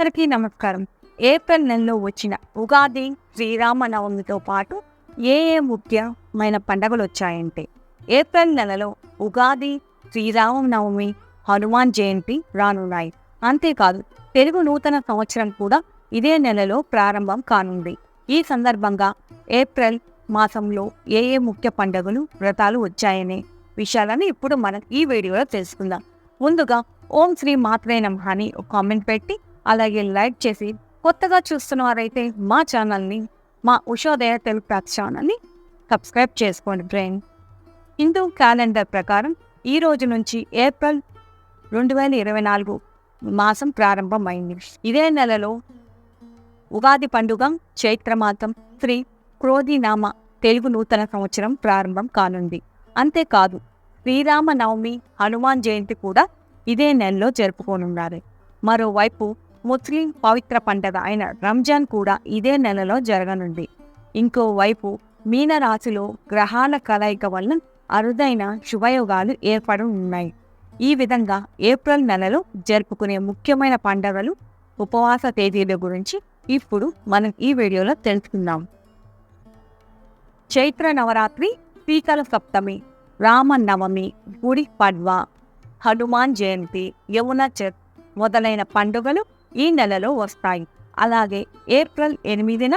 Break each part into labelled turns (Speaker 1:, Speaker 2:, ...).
Speaker 1: అందరికీ నమస్కారం. ఏప్రిల్ నెలలో వచ్చిన ఉగాది శ్రీరామనవమితో పాటు ఏ ఏ ముఖ్యమైన పండుగలు వచ్చాయంటే ఏప్రిల్ నెలలో ఉగాది శ్రీరామనవమి హనుమాన్ జయంతి రానున్నాయి. అంతేకాదు తెలుగు నూతన సంవత్సరం కూడా ఇదే నెలలో ప్రారంభం కానుంది. ఈ సందర్భంగా ఏప్రిల్ మాసంలో ఏ ఏ ముఖ్య పండుగలు వ్రతాలు వచ్చాయనే విషయాలను ఇప్పుడు మనం ఈ వీడియోలో తెలుసుకుందాం. ముందుగా ఓం శ్రీ మాత్రే నమహాని అని ఒక కామెంట్ పెట్టి అలాగే లైక్ చేసి కొత్తగా చూస్తున్న వారైతే మా ఛానల్ని మా ఉషోదయ తెలుగు ప్యాక్స్ ఛానల్ని సబ్స్క్రైబ్ చేసుకోండి ఫ్రెండ్ హిందూ క్యాలెండర్ ప్రకారం ఈ రోజు నుంచి ఏప్రిల్ రెండు వేల ఇరవై నాలుగు మాసం ప్రారంభమైంది. ఇదే నెలలో ఉగాది పండుగ చైత్రమాసం శ్రీ క్రోధినామ తెలుగు నూతన సంవత్సరం ప్రారంభం కానుంది. అంతేకాదు శ్రీరామ నవమి హనుమాన్ జయంతి కూడా ఇదే నెలలో జరుపుకోనున్నారు. మరోవైపు ముస్లిం పవిత్ర పండగ అయిన రంజాన్ కూడా ఇదే నెలలో జరగనుంది. ఇంకోవైపు మీనరాశిలో గ్రహాల కలయిక వల్ల అరుదైన శుభయోగాలు ఏర్పడి ఉన్నాయి ఈ విధంగా ఏప్రిల్ నెలలో జరుపుకునే ముఖ్యమైన పండగలు ఉపవాస తేదీల గురించి ఇప్పుడు మనం ఈ వీడియోలో తెలుసుకుందాం. చైత్ర నవరాత్రి పీకల సప్తమి రామనవమి గుడి పడ్వ హనుమాన్ జయంతి యమున చత్ మొదలైన పండుగలు ఈ నెలలో వస్తాయి. అలాగే ఏప్రిల్ ఎనిమిదిన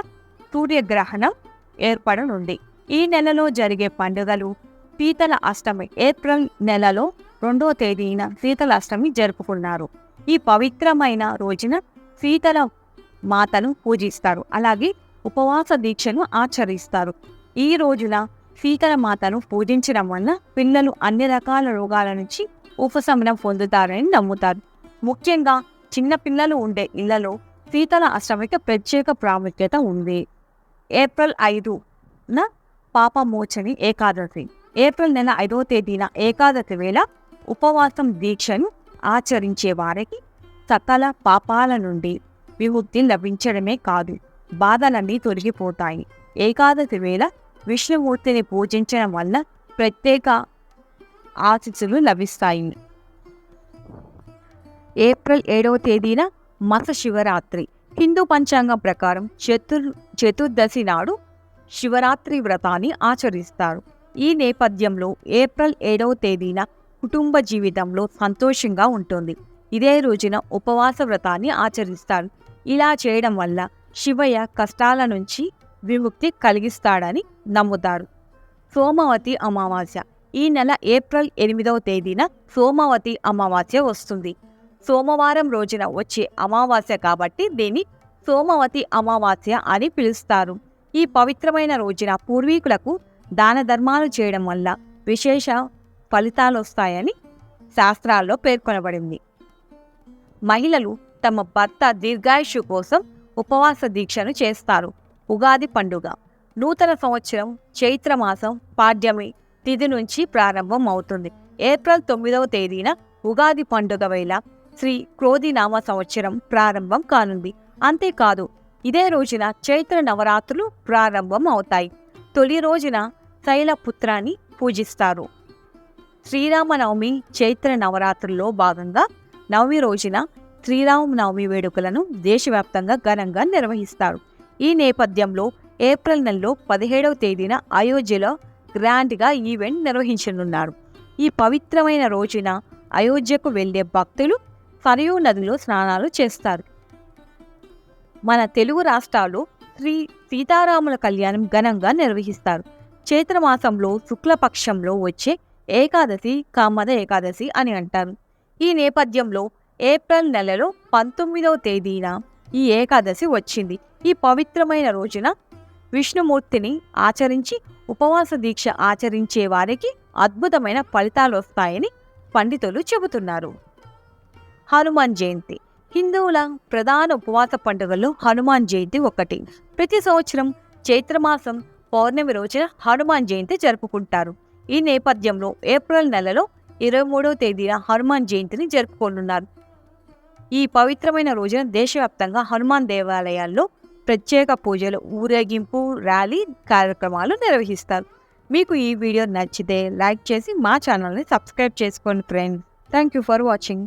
Speaker 1: సూర్యగ్రహణం ఏర్పడనుంది. ఈ నెలలో జరిగే పండుగలు శీతల అష్టమి. ఏప్రిల్ నెలలో రెండో తేదీన శీతల అష్టమి జరుపుకున్నారు. ఈ పవిత్రమైన రోజున శీతల మాతను పూజిస్తారు. అలాగే ఉపవాస దీక్షను ఆచరిస్తారు. ఈ రోజున శీతల మాతను పూజించడం వల్ల పిల్లలు అన్ని రకాల రోగాల నుంచి ఉపశమనం పొందుతారని నమ్ముతారు. ముఖ్యంగా చిన్న పిల్లలు ఉండే ఇళ్ళలో శీతల అష్టమికి ప్రత్యేక ప్రాముఖ్యత ఉంది. ఏప్రిల్ ఐదున పాపమోచని ఏకాదశి. ఏప్రిల్ నెల ఐదవ తేదీన ఏకాదశి వేళ ఉపవాసం దీక్షను ఆచరించే వారికి సకల పాపాల నుండి విముక్తి లభించడమే కాదు బాధలన్నీ తొలగిపోతాయి. ఏకాదశి వేళ విష్ణుమూర్తిని పూజించడం వల్ల ప్రత్యేక ఆశీస్సులు లభిస్తాయి. ఏప్రిల్ ఏడవ తేదీన మత శివరాత్రి హిందూ పంచాంగం ప్రకారం చతుర్ చతుర్దశి నాడు శివరాత్రి వ్రతాన్ని ఆచరిస్తారు. ఈ నేపథ్యంలో ఏప్రిల్ ఏడవ తేదీన కుటుంబ జీవితంలో సంతోషంగా ఉంటుంది. ఇదే రోజున ఉపవాస వ్రతాన్ని ఆచరిస్తారు. ఇలా చేయడం వల్ల శివయ్య కష్టాల నుంచి విముక్తి కలిగిస్తాడని నమ్ముతారు. సోమవతి అమావాస్య. ఈ నెల ఏప్రిల్ ఎనిమిదవ తేదీన సోమవతి అమావాస్య వస్తుంది. సోమవారం రోజున వచ్చే అమావాస్య కాబట్టి దీన్ని సోమవతి అమావాస్య అని పిలుస్తారు. ఈ పవిత్రమైన రోజున పూర్వీకులకు దాన ధర్మాలు చేయడం వల్ల విశేష ఫలితాలు వస్తాయని శాస్త్రాల్లో పేర్కొనబడింది. మహిళలు తమ భర్త దీర్ఘాయుషు కోసం ఉపవాస దీక్షను చేస్తారు. ఉగాది పండుగ నూతన సంవత్సరం చైత్రమాసం పాడ్యమి తిథి నుంచి ప్రారంభం అవుతుంది ఏప్రిల్ తొమ్మిదవ తేదీన ఉగాది పండుగ వేళ శ్రీ క్రోధినామ సంవత్సరం ప్రారంభం కానుంది. అంతేకాదు ఇదే రోజున చైత్ర నవరాత్రులు ప్రారంభం అవుతాయి. తొలి రోజున శైలపుత్రాన్ని పూజిస్తారు. శ్రీరామనవమి చైత్ర నవరాత్రుల్లో భాగంగా నవమి రోజున శ్రీరామనవమి వేడుకలను దేశవ్యాప్తంగా ఘనంగా నిర్వహిస్తారు. ఈ నేపథ్యంలో ఏప్రిల్ నెలలో పదిహేడవ తేదీన అయోధ్యలో గ్రాండ్గా ఈవెంట్ నిర్వహించనున్నారు. ఈ పవిత్రమైన రోజున అయోధ్యకు వెళ్ళే భక్తులు సరయూ నదిలో స్నానాలు చేస్తారు. మన తెలుగు రాష్ట్రాల్లో శ్రీ సీతారాముల కళ్యాణం ఘనంగా నిర్వహిస్తారు. చైత్రమాసంలో శుక్లపక్షంలో వచ్చే ఏకాదశి కామద ఏకాదశి అని అంటారు. ఈ నేపథ్యంలో ఏప్రిల్ నెలలో పంతొమ్మిదవ తేదీన ఈ ఏకాదశి వచ్చింది. ఈ పవిత్రమైన రోజున విష్ణుమూర్తిని ఆచరించి ఉపవాస దీక్ష ఆచరించే వారికి అద్భుతమైన ఫలితాలు వస్తాయని పండితులు చెబుతున్నారు. హనుమాన్ జయంతి. హిందువుల ప్రధాన ఉపవాస పండుగల్లో హనుమాన్ జయంతి ఒకటి. ప్రతి సంవత్సరం చైత్రమాసం పౌర్ణమి రోజున హనుమాన్ జయంతి జరుపుకుంటారు. ఈ నేపథ్యంలో ఏప్రిల్ నెలలో ఇరవై మూడవ తేదీన హనుమాన్ జయంతిని జరుపుకోనున్నారు. ఈ పవిత్రమైన రోజున దేశవ్యాప్తంగా హనుమాన్ దేవాలయాల్లో ప్రత్యేక పూజలు ఊరేగింపు ర్యాలీ కార్యక్రమాలు నిర్వహిస్తారు. మీకు ఈ వీడియో నచ్చితే లైక్ చేసి మా ఛానల్ని సబ్స్క్రైబ్ చేసుకోండి friends. Thank you for watching.